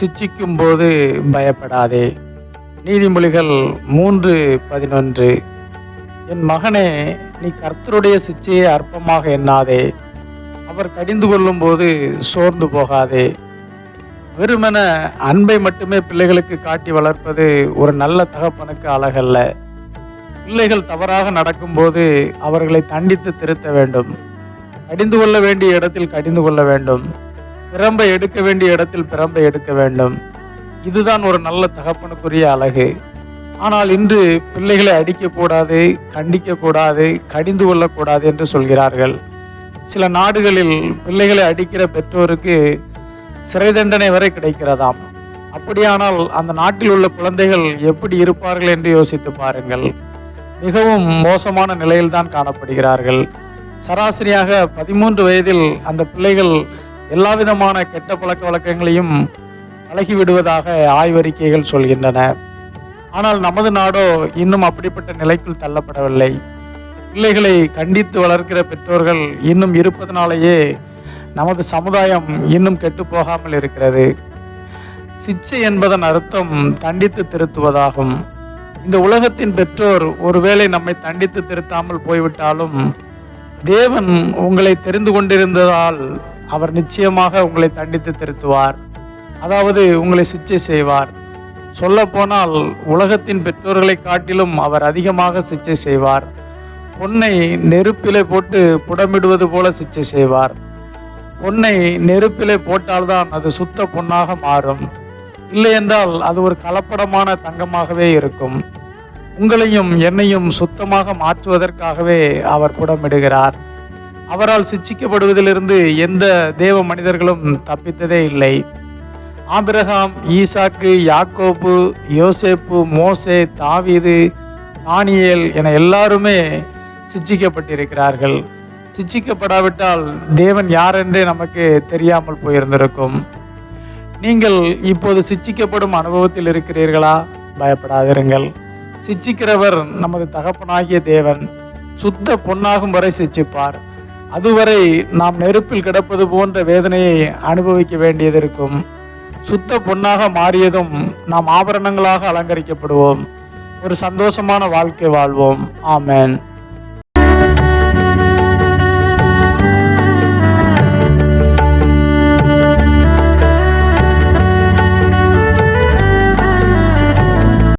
சிச்சிக்கும் போது பயப்படாதே. நீதிமொழிகள் மூன்று பதினொன்று. என் மகனே நீ கர்த்தருடைய சிச்சையை அற்பமாக எண்ணாதே. அவர் கடிந்து கொள்ளும்போது சோர்ந்து போகாதே. வெறுமென அன்பை மட்டுமே பிள்ளைகளுக்கு காட்டி வளர்ப்பது ஒரு நல்ல தகப்பனுக்கு அழகல்ல. பிள்ளைகள் தவறாக நடக்கும்போது அவர்களை தண்டித்து திருத்த வேண்டும். கடிந்து கொள்ள வேண்டிய இடத்தில் கடிந்து கொள்ள வேண்டும். பிரம்பை எடுக்க வேண்டிய இடத்தில் பிரம்பை எடுக்க வேண்டும். இதுதான் ஒரு நல்ல தகப்பனுக்குரிய அழகு. ஆனால் இன்று பிள்ளைகளை அடிக்கக்கூடாது கண்டிக்கக்கூடாது கடிந்து கொள்ளக்கூடாது என்று சொல்கிறார்கள். சில நாடுகளில் பிள்ளைகளை அடிக்கிற பெற்றோருக்கு சிறை தண்டனை வரை கிடைக்கிறதாம். அப்படியானால் அந்த நாட்டில் உள்ள குழந்தைகள் எப்படி இருப்பார்கள் என்று யோசித்து பாருங்கள். மிகவும் மோசமான நிலையில்தான் காணப்படுகிறார்கள். சராசரியாக பதிமூன்று வயதில் அந்த பிள்ளைகள் எல்லா விதமான கெட்ட பழக்க வழக்கங்களையும் பழகிவிடுவதாக ஆய்வறிக்கைகள் சொல்கின்றன. ஆனால் நமது நாடோ இன்னும் அப்படிப்பட்ட நிலைக்குள் தள்ளப்படவில்லை. பிள்ளைகளை கண்டித்து வளர்க்கிற பெற்றோர்கள் இன்னும் இருப்பதனாலேயே நமது சமுதாயம் இன்னும் கெட்டு போகாமல் இருக்கிறது. சிச்சை என்பதன் அர்த்தம் தண்டித்து திருத்துவதாகும். இந்த உலகத்தின் பெற்றோர் ஒருவேளை நம்மை தண்டித்து திருத்தாமல் போய்விட்டாலும் தேவன் உங்களை தெரிந்து கொண்டிருந்ததால் அவர் நிச்சயமாக உங்களை தண்டித்து திருத்துவார். அதாவது உங்களை சிச்சை செய்வார். சொல்ல போனால் உலகத்தின் பெற்றோர்களை காட்டிலும் அவர் அதிகமாக சிச்சை செய்வார். பொன்னை நெருப்பிலே போட்டு புடமிடுவது போல சிச்சை செய்வார். பொன்னை நெருப்பிலே போட்டால்தான் அது சுத்த பொன்னாக மாறும். இல்லை என்றால் அது ஒரு கலப்படமான தங்கமாகவே இருக்கும். உங்களையும் என்னையும் சுத்தமாக மாற்றுவதற்காகவே அவர் புடமிடுகிறார் அவரால் சிச்சிக்கப்படுவதிலிருந்து எந்த தேவ மனிதர்களும் தப்பித்ததே இல்லை. ஆபிரகாம் ஈசாக்கு யாக்கோப்பு யோசேப்பு மோசே தாவீது தானியல் என எல்லாருமே சிச்சிக்கப்பட்டிருக்கிறார்கள். சிச்சிக்கப்படாவிட்டால் தேவன் யார் என்றே நமக்கு தெரியாமல் போயிருந்திருக்கும். நீங்கள் இப்போது சிச்சிக்கப்படும் அனுபவத்தில் இருக்கிறீர்களா? பயப்படாதிருங்கள். சிச்சிக்கிறவர் நமது தகப்பனாகிய தேவன். சுத்த பொன்னாகும் வரை சிச்சிப்பார். அதுவரை நாம் நெருப்பில் கிடப்பது போன்ற வேதனையை அனுபவிக்க வேண்டியது இருக்கும் சுத்த பொன்னாக மாறியதும் நாம் ஆபரணங்களாக அலங்கரிக்கப்படுவோம். ஒரு சந்தோஷமான வாழ்க்கை வாழ்வோம். ஆமென்.